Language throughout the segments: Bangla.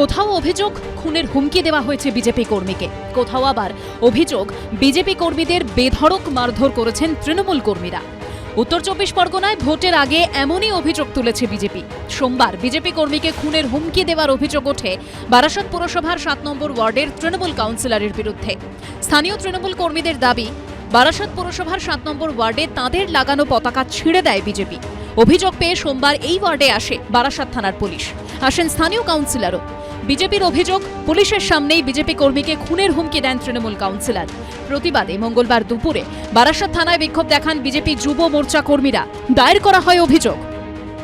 কোথাও অভিযোগ, খুনের হুমকি দেওয়া হয়েছে বিজেপি কর্মীকে। কোথাও আবার অভিযোগ, বিজেপি কর্মীদের বেধড়ক মারধর করেছেন তৃণমূল কর্মীরা। উত্তর চব্বিশ পরগনায় ভোটের আগে এমনই অভিযোগ তুলেছে বিজেপি। সোমবার বিজেপি কর্মীকে খুনের হুমকি দেওয়ার অভিযোগ ওঠে বারাসত পুরসভার সাত নম্বর ওয়ার্ডের তৃণমূল কাউন্সিলরের বিরুদ্ধে। স্থানীয় তৃণমূল কর্মীদের দাবি, বারাসত পুরসভার সাত নম্বর ওয়ার্ডে তাঁদের লাগানো পতাকা ছিঁড়ে দেয় বিজেপি। অভিযোগ পেয়ে সোমবার এই ওয়ার্ডে আসে বারাসাত থানার পুলিশ। আসেন স্থানীয় কাউন্সিলরও। বিজেপির অভিযোগ পুলিশের সামনেই বিজেপি কর্মীকে খুনের হুমকি দেন তৃণমূল কাউন্সিলর। প্রতিবাদে মঙ্গলবার দুপুরে বারাসাত থানায় বিক্ষোভ দেখান বিজেপি যুব মোর্চা কর্মীরা। দায়ের করা হয় অভিযোগ।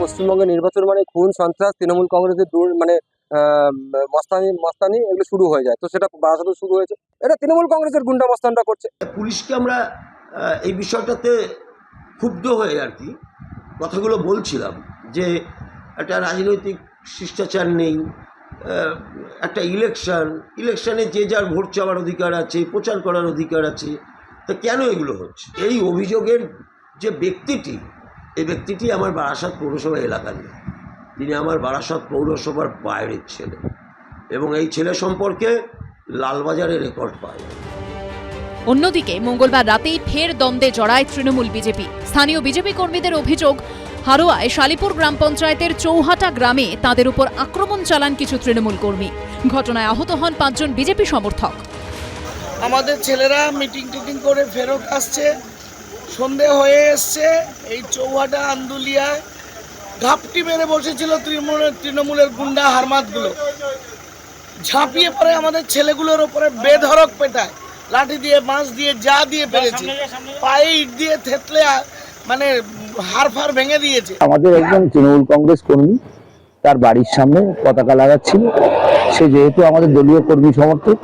পশ্চিমবঙ্গের নির্বাচন মানে খুন সন্ত্রাস তৃণমূল কংগ্রেসের দূর মানে মস্তানি মস্তানি এগুলো শুরু হয়ে যায়। তো সেটা বারাসাতে শুরু হয়েছে। এটা তৃণমূল কংগ্রেসের গুন্ডা মস্তানটা করছে। পুলিশকে আমরা এই বিষয়টাতে ক্ষুব্ধ হয়ে আর কি। কথাগুলো বলছিলাম যে একটা রাজনৈতিক শিষ্টাচার নেই একটা ইলেকশান ইলেকশানে যে যার ভোট চাওয়ার অধিকার আছে, প্রচার করার অধিকার আছে, তা কেন এগুলো হচ্ছে? এই অভিযোগের যে ব্যক্তিটি, এই ব্যক্তিটি আমার বারাসাত পৌরসভা এলাকার নেই তিনি আমার বারাসাত পৌরসভার বাইরের ছেলে এবং এই ছেলে সম্পর্কে লালবাজারে রেকর্ড পাওয়া যায় অন্যদিকে মঙ্গলবার রাতেই ফের দ্বন্দ্বে জড়ায় তৃণমূল বিজেপি। স্থানীয় বিজেপি কর্মীদের অভিযোগ, হারোয়ায় শালিপুর গ্রাম পঞ্চায়েতের চৌহাটা গ্রামে তাদের উপর আক্রমণ চালান কিছু তৃণমূল কর্মী। ঘটনায় আহত হন পাঁচজন বিজেপি সমর্থক। আমাদের ছেলেরা মিটিং টিটিং করে ফেরত আসছে, সন্ধে হয়ে এসছে, এই চৌহাটা আন্দুলিয়ায় ঘাপটি মেরে বসেছিল তৃণমূলের তৃণমূলের গুন্ডা হারমাতগুলো। ঝাঁপিয়ে পড়ে আমাদের ছেলেগুলোর ওপরে বেধরক পেটায়। লাঠি দিয়ে বাঁশ দিয়ে যা দিয়ে পেরেছে। পায়ে ইট দিয়ে থেতলে মানে হাড় ফাড় ভেঙে দিয়েছে। আমাদের একজন তৃণমূল কংগ্রেস কর্মী তার বাড়ির সামনে পতাকা লাগাচ্ছিল। সে যেহেতু আমাদের দলীয় কর্মী সমর্থক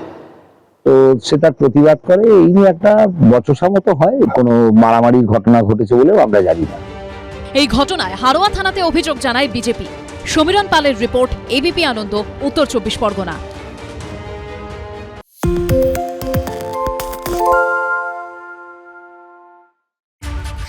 তো সে তার প্রতিবাদ করে। এই নিয়ে একটা বচসা মতো হয় কোনো মারামারির ঘটনা ঘটেছে বলেও আমরা জানি না। এই ঘটনায় হারোয়া থানাতে অভিযোগ জানায় বিজেপি। সমীরণ পালের রিপোর্ট এবিপি আনন্দ উত্তর চব্বিশ পরগনা।